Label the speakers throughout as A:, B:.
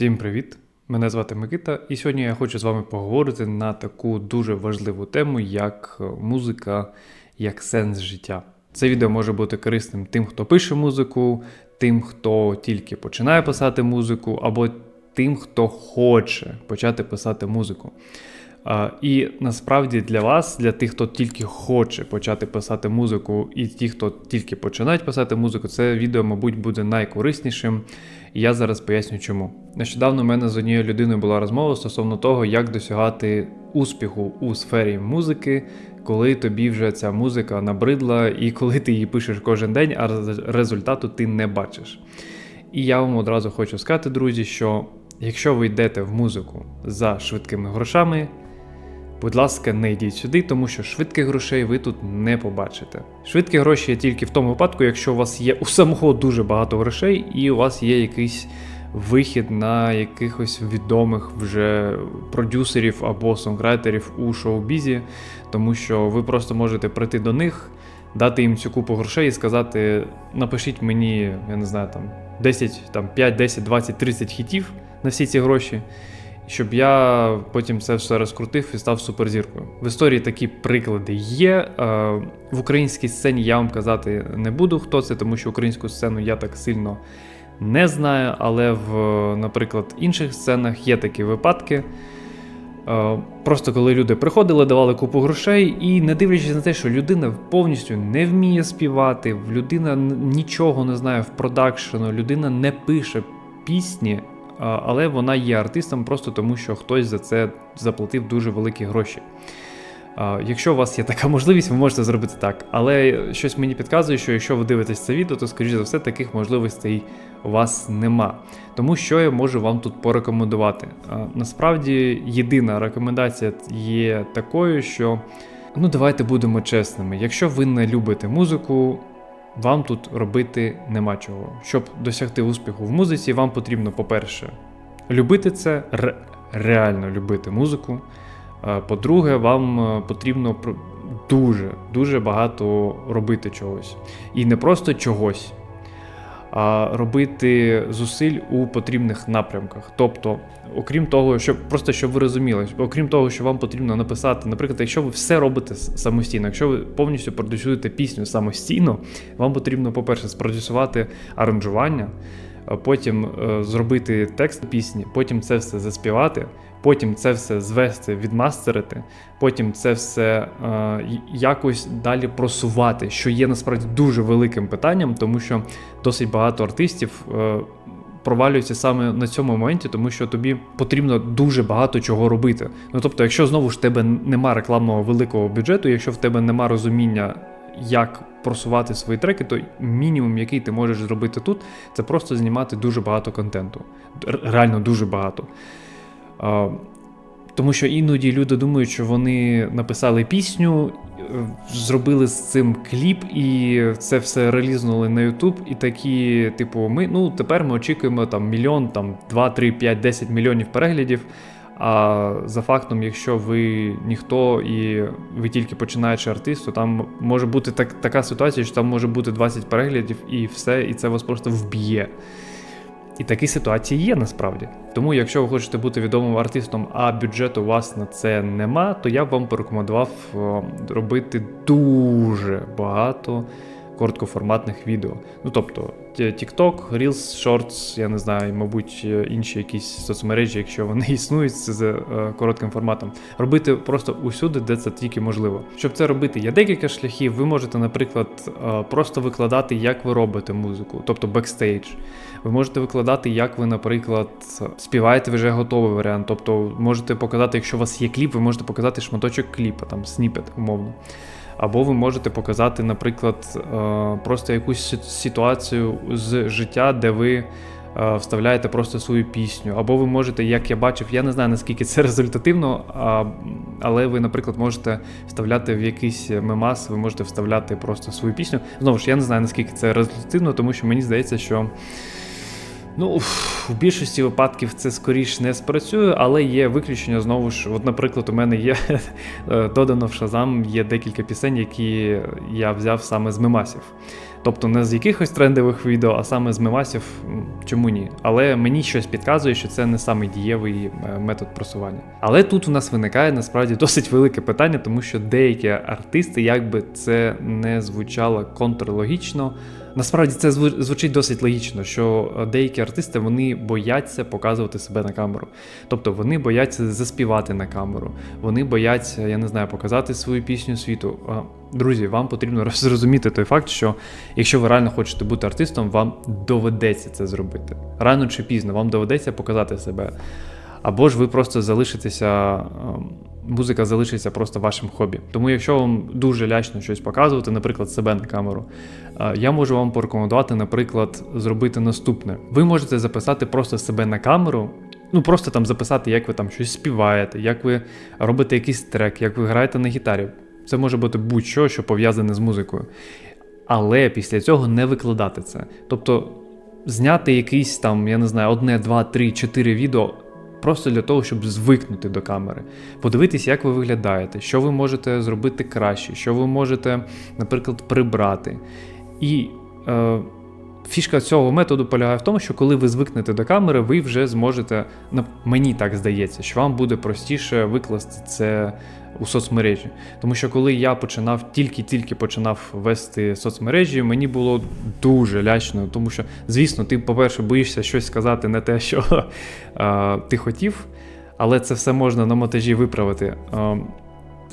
A: Всім привіт! Мене звати Микита, і сьогодні я хочу з вами поговорити на таку дуже важливу тему, як е, музика, як сенс життя. Це відео може бути корисним тим, хто пише музику, тим, хто тільки починає писати музику, або тим, хто хоче почати писати музику. І насправді для вас, для тих, хто тільки хоче почати писати музику, і ті, хто тільки починають писати музику, це відео, мабуть, буде найкориснішим. І я зараз поясню, чому. Нещодавно в мене з однією людиною була розмова стосовно того, як досягати успіху у сфері музики, коли тобі вже ця музика набридла, і коли ти її пишеш кожен день, а результату ти не бачиш. І я вам одразу хочу сказати, друзі, що якщо ви йдете в музику за швидкими грошами, Будь ласка, не йдіть сюди, тому що швидких грошей ви тут не побачите. Швидкі гроші є тільки в тому випадку, якщо у вас є у самого дуже багато грошей, і у вас є якийсь вихід на якихось відомих вже продюсерів або сонграйтерів у шоу-бізі, тому що ви просто можете прийти до них, дати їм цю купу грошей і сказати: напишіть мені, я не знаю, там 10, там 5, 10, 20, 30 хітів на всі ці гроші щоб я потім це все розкрутив і став суперзіркою. В історії такі приклади є. Е, в українській сцені я вам казати не буду, хто це, тому що українську сцену я так сильно не знаю. Але в, наприклад, інших сценах є такі випадки. Е, просто коли люди приходили, давали купу грошей, і не дивлячись на те, що людина повністю не вміє співати, людина нічого не знає в продакшену, людина не пише пісні але вона є артистом просто тому, що хтось за це заплатив дуже великі гроші. Якщо у вас є така можливість, ви можете зробити так. Але щось мені підказує, що якщо ви дивитесь це відео, то, скоріш за все, таких можливостей у вас нема. Тому що я можу вам тут порекомендувати. Насправді, єдина рекомендація є такою, що ну давайте будемо чесними. Якщо ви не любите музику, вам тут робити нема чого. Щоб досягти успіху в музиці, вам потрібно, по-перше, любити це, ре реально любити музику. По-друге, вам е, потрібно дуже дуже багато робити чогось. І не просто чогось, робити зусиль у потрібних напрямках. Тобто, окрім того, щоб просто щоб ви розуміли, окрім того, що вам потрібно написати, наприклад, якщо ви все робите самостійно, якщо ви повністю продюсуєте пісню самостійно, вам потрібно, по-перше, спродюсувати аранжування, потім е, зробити текст пісні, потім це все заспівати потім це все звести, відмастерити, потім це все е, якось далі просувати, що є насправді дуже великим питанням, тому що досить багато артистів. Е, Провалюються саме на цьому моменті, тому що тобі потрібно дуже багато чого робити. Ну тобто, якщо знову ж тебе нема рекламного великого бюджету, якщо в тебе нема розуміння, як просувати свої треки, то мінімум, який ти можеш зробити тут, це просто знімати дуже багато контенту. Реально дуже багато. Тому що іноді люди думають, що вони написали пісню, зробили з цим кліп, і це все релізнули на YouTube. І такі, типу, ми ну тепер ми очікуємо там мільйон, там 2, 3, 5, 10 мільйонів переглядів. А за фактом, якщо ви ніхто і ви тільки починаючи артист, то там може бути так, така ситуація, що там може бути 20 переглядів і все, і це вас просто вб'є. І такі ситуації є насправді. Тому, якщо ви хочете бути відомим артистом, а бюджету у вас на це нема, то я б вам порекомендував робити дуже багато короткоформатних відео. Ну тобто TikTok, Reels, Shorts, я не знаю, мабуть, інші якісь соцмережі, якщо вони існують з е, коротким форматом, робити просто усюди, де це тільки можливо. Щоб це робити, є декілька шляхів. Ви можете, наприклад, е, просто викладати, як ви робите музику, тобто бекстейдж. Ви можете викладати, як ви, наприклад, співаєте вже готовий варіант. Тобто можете показати, якщо у вас є кліп, ви можете показати шматочок кліпа, там сніпет, умовно. Або ви можете показати, наприклад, е, просто якусь ситуацію з життя, де ви е, вставляєте просто свою пісню. Або ви можете, як я бачив, я не знаю наскільки це результативно, але ви, наприклад, можете вставляти в якийсь мемас, ви можете вставляти просто свою пісню. Знову ж я не знаю наскільки це результативно, тому що мені здається, що. Ну, в більшості випадків це скоріш не спрацює, але є виключення знову ж. От, наприклад, у мене є додано в Shazam є декілька пісень, які я взяв саме з мемасів. Тобто не з якихось трендових відео, а саме з мемасів, чому ні? Але мені щось підказує, що це не самий дієвий е, метод просування. Але тут у нас виникає насправді досить велике питання, тому що деякі артисти, як би це не звучало контрлогічно, насправді це звучить досить логічно, що е, деякі артисти вони бояться показувати себе на камеру. Тобто вони бояться заспівати на камеру, вони бояться, я не знаю, показати свою пісню світу. Друзі, вам потрібно зрозуміти той факт, що якщо ви реально хочете бути артистом, вам доведеться це зробити. Рано чи пізно вам доведеться показати себе. Або ж ви просто залишитеся, ем, музика залишиться просто вашим хобі. Тому, якщо вам дуже лячно щось показувати, наприклад, себе на камеру, е, я можу вам порекомендувати, наприклад, зробити наступне. Ви можете записати просто себе на камеру. Ну, просто там записати, як ви там щось співаєте, як ви робите якийсь трек, як ви граєте на гітарі. Це може бути будь-що, що пов'язане з музикою. Але після цього не викладати це. Тобто зняти якийсь там, я не знаю, одне, два, три, чотири відео. Просто для того, щоб звикнути до камери, подивитися, як ви виглядаєте, що ви можете зробити краще, що ви можете, наприклад, прибрати. І е, фішка цього методу полягає в тому, що коли ви звикнете до камери, ви вже зможете, на- мені так здається, що вам буде простіше викласти це у соцмережі. Тому що коли я починав, тільки-тільки починав вести соцмережі, мені було дуже лячно, тому що, звісно, ти, по-перше, боїшся щось сказати не те, що ти хотів, але це все можна на монтажі виправити.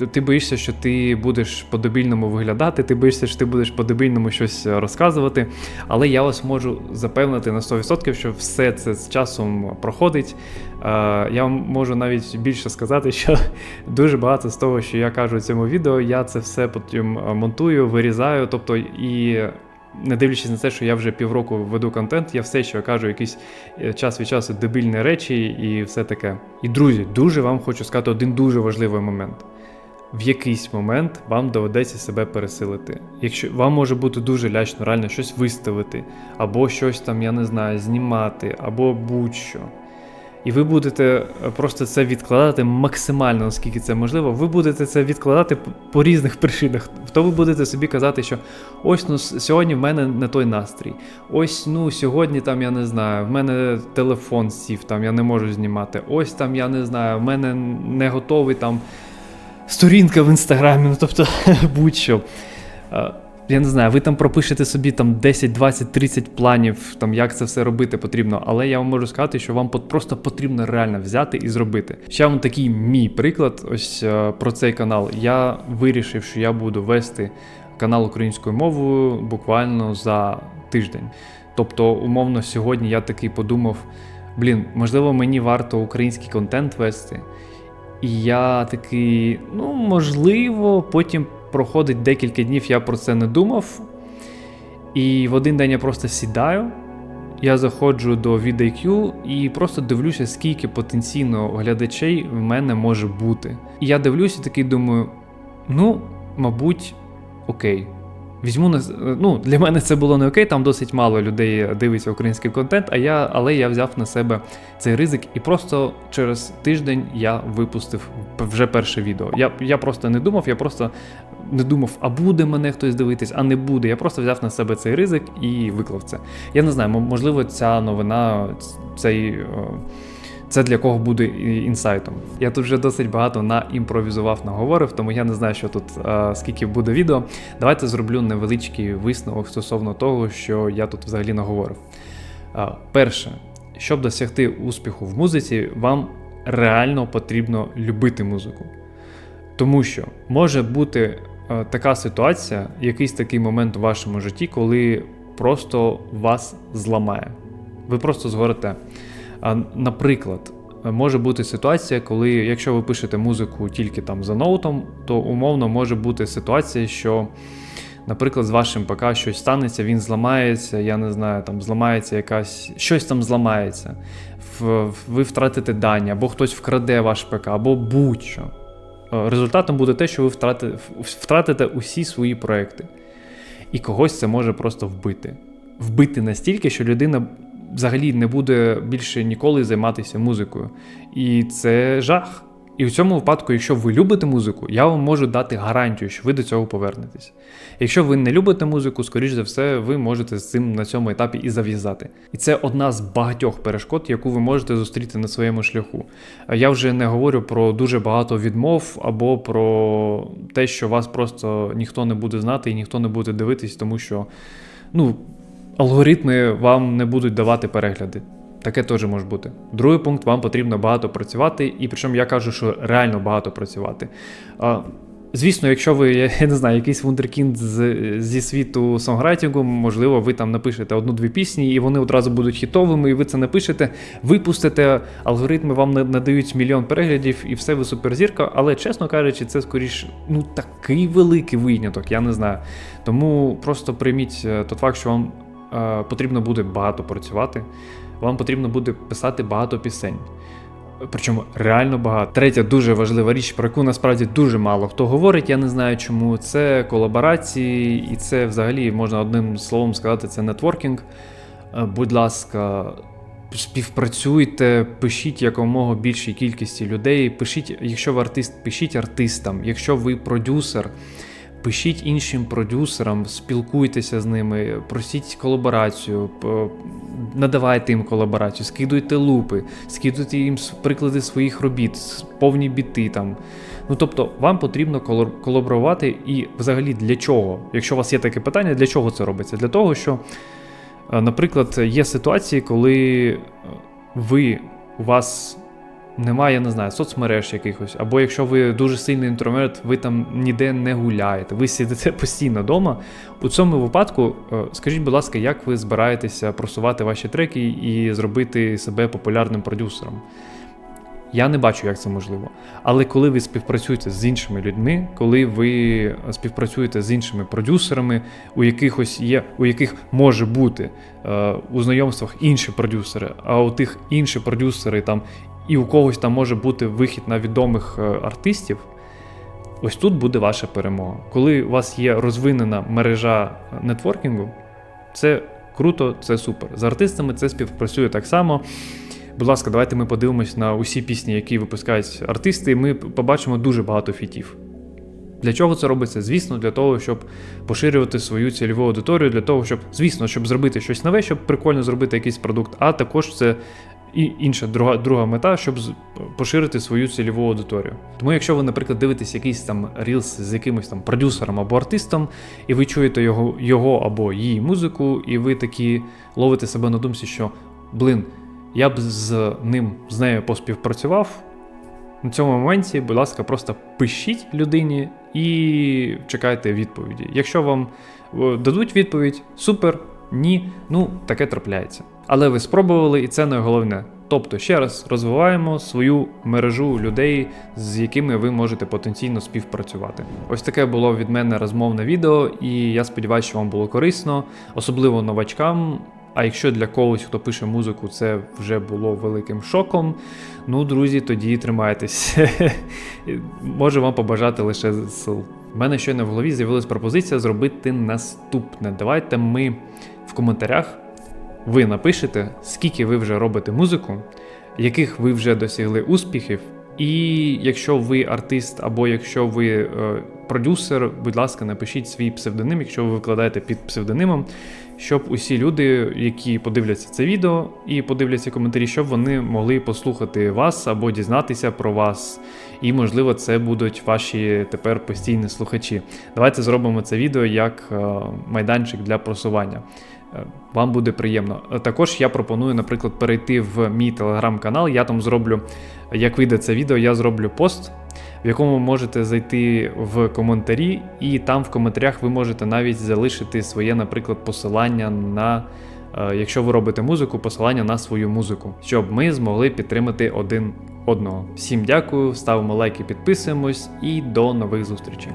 A: Е, ти- боїшся, що ти будеш по-дебільному виглядати, ти боїшся, що ти будеш по-дебільному щось розказувати. Але я вас можу запевнити на 100%, що все це з часом проходить. Е, Я вам можу навіть більше сказати, що дуже багато з того, що я кажу в цьому відео, я це все потім е, монтую, вирізаю. Тобто, і не дивлячись на те, що я вже півроку веду контент, я все, я кажу, якісь е, час від часу дебільні речі і все таке. І друзі, дуже вам хочу сказати один дуже важливий момент. В якийсь момент вам доведеться себе пересилити. Якщо вам може бути дуже лячно реально щось виставити, або щось там, я не знаю, знімати, або будь-що. І ви будете е, просто це відкладати максимально, наскільки це можливо. Ви будете це відкладати по різних причинах. То ви будете собі казати, що ось ну сьогодні в мене не той настрій. Ось ну сьогодні там я не знаю, в мене телефон сів, там я не можу знімати. Ось там я не знаю, в мене не готовий там сторінка в інстаграмі, ну тобто будь-що. Е, Я не знаю, ви там пропишете собі там 10, 20, 30 планів, там як це все робити потрібно, але я вам можу сказати, що вам просто потрібно реально взяти і зробити. Ще вам такий мій приклад, ось е, про цей канал. Я вирішив, що я буду вести канал українською мовою буквально за тиждень. Тобто, умовно, сьогодні я такий подумав: блін, можливо, мені варто український контент вести. І я такий, ну, можливо, потім проходить декілька днів, я про це не думав. І в один день я просто сідаю, я заходжу до VidIQ і просто дивлюся, скільки потенційно глядачей в мене може бути. І я дивлюся такий думаю: ну, мабуть, окей. Візьму на ну, для мене це було не окей, там досить мало людей дивиться український контент, а я, але я взяв на себе цей ризик, і просто через тиждень я випустив вже перше відео. Я, я просто не думав, я просто не думав, а буде мене хтось дивитись, а не буде. Я просто взяв на себе цей ризик і виклав це. Я не знаю, можливо, ця новина, цей. Це для кого буде інсайтом. Я тут вже досить багато наімпровізував, наговорив, тому я не знаю, що тут е, скільки буде відео. Давайте зроблю невеличкий висновок стосовно того, що я тут взагалі наговорив. Е, Перше, щоб досягти успіху в музиці, вам реально потрібно любити музику. Тому що може бути е, така ситуація, якийсь такий момент у вашому житті, коли просто вас зламає. Ви просто згорите. Наприклад, може бути ситуація, коли, якщо ви пишете музику тільки там за ноутом, то умовно може бути ситуація, що, наприклад, з вашим ПК щось станеться, він зламається, я не знаю, там зламається якась, щось там зламається, ви втратите дані, або хтось вкраде ваш ПК, або будь-що. Е, Результатом буде те, що ви втратите, втратите усі свої проекти. І когось це може просто вбити. Вбити настільки, що людина взагалі не буде більше ніколи займатися музикою. І це жах. І в цьому випадку, якщо ви любите музику, я вам можу дати гарантію, що ви до цього повернетесь. Якщо ви не любите музику, скоріш за все, ви можете з цим на цьому етапі і зав'язати. І це одна з багатьох перешкод, яку ви можете зустріти на своєму шляху. Я вже не говорю про дуже багато відмов або про те, що вас просто ніхто не буде знати і ніхто не буде дивитись, тому що ну, алгоритми вам не будуть давати перегляди. Таке теж може бути. Другий пункт, вам потрібно багато працювати, і причому я кажу, що реально багато працювати. Звісно, якщо ви, я не знаю, якийсь вундеркінд з, зі світу сонграйтингу, можливо, ви там напишете одну-дві пісні, і вони одразу будуть хітовими, і ви це напишете, випустите, алгоритми вам надають мільйон переглядів, і все ви суперзірка. Але, чесно кажучи, це скоріш ну такий великий виняток, я не знаю. Тому просто прийміть е, той факт, що вам потрібно буде багато працювати вам потрібно буде писати багато пісень. Причому реально багато. Третя дуже важлива річ, про яку насправді дуже мало хто говорить. Я не знаю чому. Це колаборації, і це взагалі можна одним словом сказати, це нетворкінг. Е, будь ласка, співпрацюйте, пишіть якомога більшій кількості людей. Пишіть, якщо ви артист, пишіть артистам, якщо ви продюсер. Пишіть іншим продюсерам, спілкуйтеся з ними, просіть колаборацію, надавайте їм колаборацію, скидуйте лупи, скидуйте їм приклади своїх робіт, повні біти там. Ну тобто, вам потрібно колаборувати і взагалі для чого? Якщо у вас є таке питання, для чого це робиться? Для того, що, е, наприклад, є ситуації, коли е, ви у вас немає, я не знаю, соцмереж якихось. Або якщо ви дуже сильний інтроверт, ви там ніде не гуляєте, ви сидите постійно вдома. У цьому випадку, е, скажіть, будь ласка, як ви збираєтеся просувати ваші треки і зробити себе популярним продюсером? Я не бачу, як це можливо. Але коли ви співпрацюєте з іншими людьми, коли ви співпрацюєте з іншими продюсерами, у якихось є, у яких може бути е, у знайомствах інші продюсери, а у тих інші продюсери там і у когось там може бути вихід на відомих е, артистів, ось тут буде ваша перемога. Коли у вас є розвинена мережа нетворкінгу, це круто, це супер. З артистами це співпрацює так само. Будь ласка, давайте ми подивимось на усі пісні, які випускають артисти, і ми побачимо дуже багато фітів. Для чого це робиться? Звісно, для того, щоб поширювати свою цільову аудиторію, для того, щоб, звісно, щоб зробити щось нове, щоб прикольно зробити якийсь продукт, а також це і інша друга друга мета, щоб поширити свою цільову аудиторію. Тому, якщо ви, наприклад, дивитесь якийсь там рілс з якимось там продюсером або артистом, і ви чуєте його його або її музику, і ви такі ловите себе на думці, що блин, я б з ним з нею поспівпрацював. На цьому моменті, будь ласка, просто пишіть людині і чекайте відповіді. Якщо вам дадуть відповідь, супер, ні, ну таке трапляється. Але ви спробували, і це найголовне. Тобто, ще раз розвиваємо свою мережу людей, з якими ви можете потенційно співпрацювати. Ось таке було від мене розмовне відео, і я сподіваюся, що вам було корисно, особливо новачкам. А якщо для когось, хто пише музику, це вже було великим шоком. Ну, друзі, тоді тримайтесь. Можу вам побажати лише сил. У мене щойно в голові з'явилась пропозиція зробити наступне. Давайте ми в коментарях ви напишете, скільки ви вже робите музику, яких ви вже досягли успіхів. І якщо ви артист, або якщо ви е, продюсер, будь ласка, напишіть свій псевдоним, якщо ви викладаєте під псевдонимом, щоб усі люди, які подивляться це відео і подивляться коментарі, щоб вони могли послухати вас або дізнатися про вас. І, можливо, це будуть ваші тепер постійні слухачі. Давайте зробимо це відео як е, майданчик для просування. Е, вам буде приємно. Також я пропоную, наприклад, перейти в мій телеграм-канал. Я там зроблю, як вийде це відео, я зроблю пост, в якому можете зайти в коментарі, і там в коментарях ви можете навіть залишити своє, наприклад, посилання на. Е, якщо ви робите музику, посилання на свою музику, щоб ми змогли підтримати один одного. Всім дякую, ставимо лайки, підписуємось і до нових зустрічей.